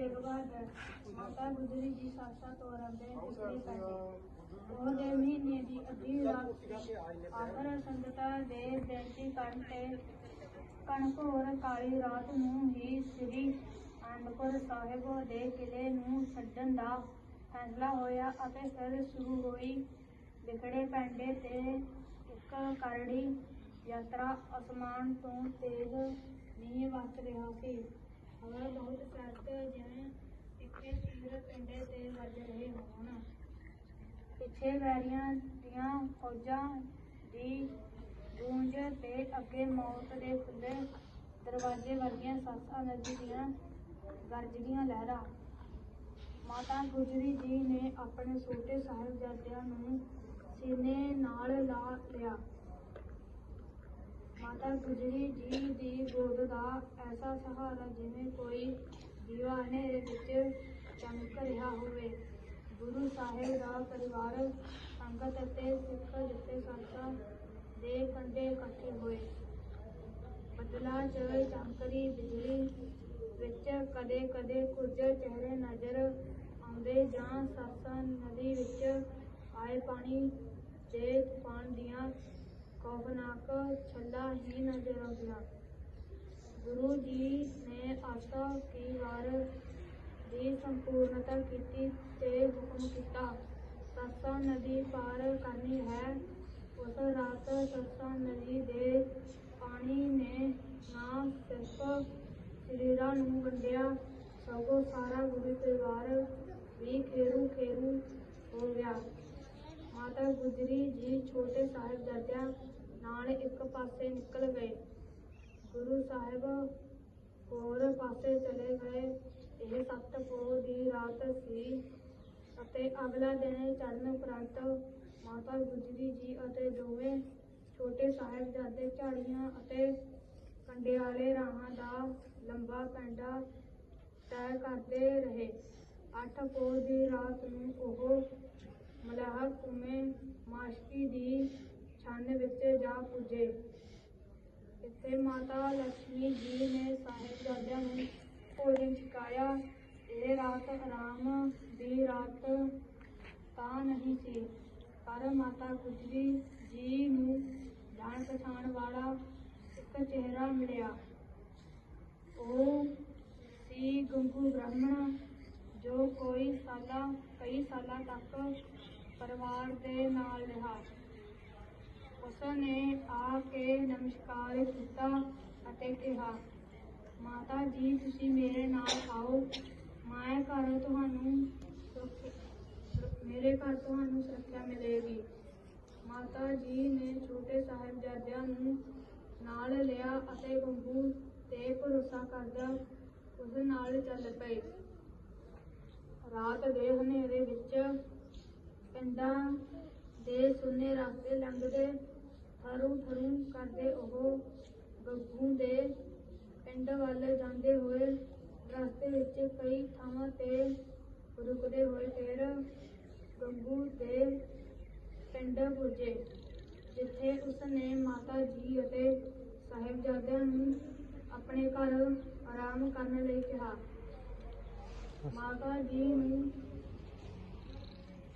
ਤੇਗ ਮਾਤਾ ਗੁਜਰੀ ਜੀ ਸਾਸਾ ਤੋਂ ਰੰਦੇ ਪਿਛਲੇ ਪੈਸੇ ਉਹ ਦੇ ਮਹੀਨੇ ਦੀ ਅੱਧੀ ਰਾਤ ਆਖਰ ਸੰਗਤਾਂ ਦੇ ਬੇਨਤੀ ਕਰਨ ਤੇ ਕਣਕ ਹੋਰ ਕਾਲੀ ਰਾਤ ਨੂੰ ਹੀ ਸ੍ਰੀ ਅਨੰਦਪੁਰ ਸਾਹਿਬ ਦੇ ਕਿਲੇ ਨੂੰ ਛੱਡਣ ਦਾ ਫੈਸਲਾ ਹੋਇਆ ਅਤੇ ਫਿਰ ਸ਼ੁਰੂ ਹੋਈ ਵਿਖੜੇ ਪੈਂਡੇ ਤੇ ਇੱਕ ਕਰੜੀ ਯਾਤਰਾ ਅਸਮਾਨ ਤੋਂ ਤੇਜ਼ ਨਹੀਂ ਵਰਤ ਰਿਹਾ ਸੀ ਹਵਾ ਬਹੁਤ ਸਖਤ ਜਿਵੇਂ ਇੱਕੇ ਤੀਰ ਪਿੰਡੇ ਤੇ ਵੱਜ ਰਹੇ ਹੋਣ। ਪਿੱਛੇ ਵੈਰੀਆਂ ਦੀਆਂ ਫੌਜਾਂ ਦੀ ਗੂੰਜ ਤੇ ਅੱਗੇ ਮੌਤ ਦੇ ਖੁੱਲੇ ਦਰਵਾਜ਼ੇ ਵਰਗੀਆਂ ਸਾਸਾਂ ਨਦੀ ਦੀਆਂ ਗਰਜਦੀਆਂ ਲਹਿਰਾਂ। ਮਾਤਾ ਗੁਜਰੀ ਜੀ ਨੇ ਆਪਣੇ ਛੋਟੇ ਸਾਹਿਬਜ਼ਾਦਿਆਂ ਨੂੰ ਸੀਨੇ ਨਾਲ ਲਾ ਲਿਆ। ਮਾਤਾ ਗੁਜਰੀ ਜੀ ਦੀ ਗੋਦ ਦਾ ਐਸਾ ਸਹਾਰਾ ਜਿਵੇਂ ਕੋਈ ਦੀਵਾ ਹਨੇਰੇ ਵਿੱਚ ਚਮਕ ਰਿਹਾ ਹੋਵੇ। ਗੁਰੂ ਸਾਹਿਬ ਦਾ ਪਰਿਵਾਰ ਸੰਗਤ ਅਤੇ ਸਿੱਖ ਜਿੱਤੇ ਸੰਤਾਂ ਦੇ ਕੰਢੇ ਇਕੱਠੇ ਹੋਏ। ਬੱਦਲਾਂ 'ਚ ਚਮਕਦੀ ਬਿਜਲੀ ਵਿੱਚ ਕਦੇ ਕਦੇ ਕੁਝ ਚਿਹਰੇ ਨਜ਼ਰ ਆਉਂਦੇ ਜਾਂ ਸਾਸਾਂ ਨਦੀ ਵਿੱਚ ਆਏ ਪਾਣੀ ਦੇ ਤੂਫਾਨ ਦੀਆਂ ਖੌਫਨਾਕ ਛੱਲਾ ਹੀ ਨਜ਼ਰ ਆਉਂਦੀਆਂ ਗੁਰੂ ਜੀ ਨੇ ਆਸਾ ਕੀ ਵਾਰ ਦੀ ਸੰਪੂਰਨਤਾ ਕੀਤੀ ਤੇ ਹੁਕਮ ਕੀਤਾ। ਸਰਸਾ ਨਦੀ ਪਾਰ ਕਰਨੀ ਹੈ। ਉਸ ਰਾਤ ਸਰਸਾ ਨਦੀ ਦੇ ਪਾਣੀ ਨੇ ਨਾ ਸਿਰਫ ਸਰੀਰਾਂ ਨੂੰ ਗੰਢਿਆ, ਸਗੋਂ ਸਾਰਾ ਗੁਰੂ ਪਰਿਵਾਰ ਵੀ ਖੇਰੂ ਖੇਰੂ ਗੁਜਰੀ ਜੀ ਛੋਟੇ ਸਾਹਿਬਜ਼ਾਦਿਆਂ ਨਾਲ ਇੱਕ ਪਾਸੇ ਨਿਕਲ ਗਏ। ਗੁਰੂ ਸਾਹਿਬ ਹੋਰ ਪਾਸੇ ਚਲੇ ਗਏ। ਇਹ ਸੱਤ ਪੋਹ ਦੀ ਰਾਤ ਸੀ ਅਤੇ ਅਗਲਾ ਦਿਨ ਚੜ੍ਹਨ ਉਪਰੰਤ ਮਾਤਾ ਗੁਜਰੀ ਜੀ ਅਤੇ ਦੋਵੇਂ ਛੋਟੇ ਸਾਹਿਬਜ਼ਾਦੇ ਝਾੜੀਆਂ ਅਤੇ ਕੰਡਿਆਲੇ ਰਾਹਾਂ ਦਾ ਲੰਬਾ ਪੈਂਡਾ ਤੈਅ ਕਰਦੇ ਰਹੇ। ਅੱਠ ਪੋਹ ਦੀ ਰਾਤ ਨੂੰ ਉਹ ਮਲਾਹ ਕੁਮੇ ਮਾਸ਼ਕੀ ਦੀ ਛੰਨ ਵਿੱਚ ਜਾ ਪੁੱਜੇ। ਇੱਥੇ ਮਾਤਾ ਲక్ష్ਮੀ ਜੀ ਨੇ ਸਾਹਿਬਜ਼ਾਦਿਆਂ ਨੂੰ ਭੋਜਨ ਛਕਾਇਆ। ਇਹ ਰਾਤ ਆਰਾਮ ਦੀ ਰਾਤ ਤਾਂ ਨਹੀਂ ਸੀ, ਪਰ ਮਾਤਾ ਗੁਜਰੀ ਜੀ ਨੂੰ ਜਾਣ ਪਛਾਣ ਵਾਲਾ ਇੱਕ ਚਿਹਰਾ ਮਿਲਿਆ। ਉਹ ਸੀ ਗੰਗੂ ਬ੍ਰਾਹਮਣ, ਜੋ ਕੋਈ ਸਾਲਾਂ, ਕਈ ਸਾਲਾਂ ਤੱਕ ਪਰਿਵਾਰ ਦੇ ਨਾਲ ਰਿਹਾ। ਉਸ ਨੇ ਆ ਕੇ ਨਮਸਕਾਰ ਕੀਤਾ ਅਤੇ ਕਿਹਾ, ਮਾਤਾ ਜੀ, ਤੁਸੀਂ ਮੇਰੇ ਨਾਲ ਆਓ। ਮੈਂ ਘਰ ਤੁਹਾਨੂੰ ਮੇਰੇ ਘਰ ਤੁਹਾਨੂੰ ਸੁਰੱਖਿਆ ਮਿਲੇਗੀ। ਮਾਤਾ ਜੀ ਨੇ ਛੋਟੇ ਸਾਹਿਬਜ਼ਾਦਿਆਂ ਨੂੰ ਨਾਲ ਲਿਆ ਅਤੇ ਗੰਗੂ ਤੇ ਭਰੋਸਾ ਕਰਦਾ ਉਸ ਨਾਲ ਚੱਲ ਪਏ। ਰਾਤ ਦੇ ਹਨੇਰੇ ਵਿੱਚ ਪਿੰਡਾਂ ਦੇ ਸੁਨੇ ਰਸਤੇ ਲੰਘਦੇ ਥਰੂ ਥਰੂ ਕਰਦੇ ਉਹ ਗੱਗੂ ਦੇ ਪਿੰਡ ਵੱਲ ਜਾਂਦੇ ਹੋਏ ਰਸਤੇ ਵਿੱਚ ਕਈ ਥਾਵਾਂ ਤੇ ਰੁਕਦੇ ਹੋਏ ਫਿਰ ਗੱਗੂ ਦੇ ਪਿੰਡ ਪੁੱਜੇ, ਜਿੱਥੇ ਉਸਨੇ ਮਾਤਾ ਜੀ ਅਤੇ ਸਾਹਿਬਜ਼ਾਦਿਆਂ ਨੂੰ ਆਪਣੇ ਘਰ ਆਰਾਮ ਕਰਨ ਲਈ ਕਿਹਾ। ਮਾਤਾ ਜੀ ਨੂੰ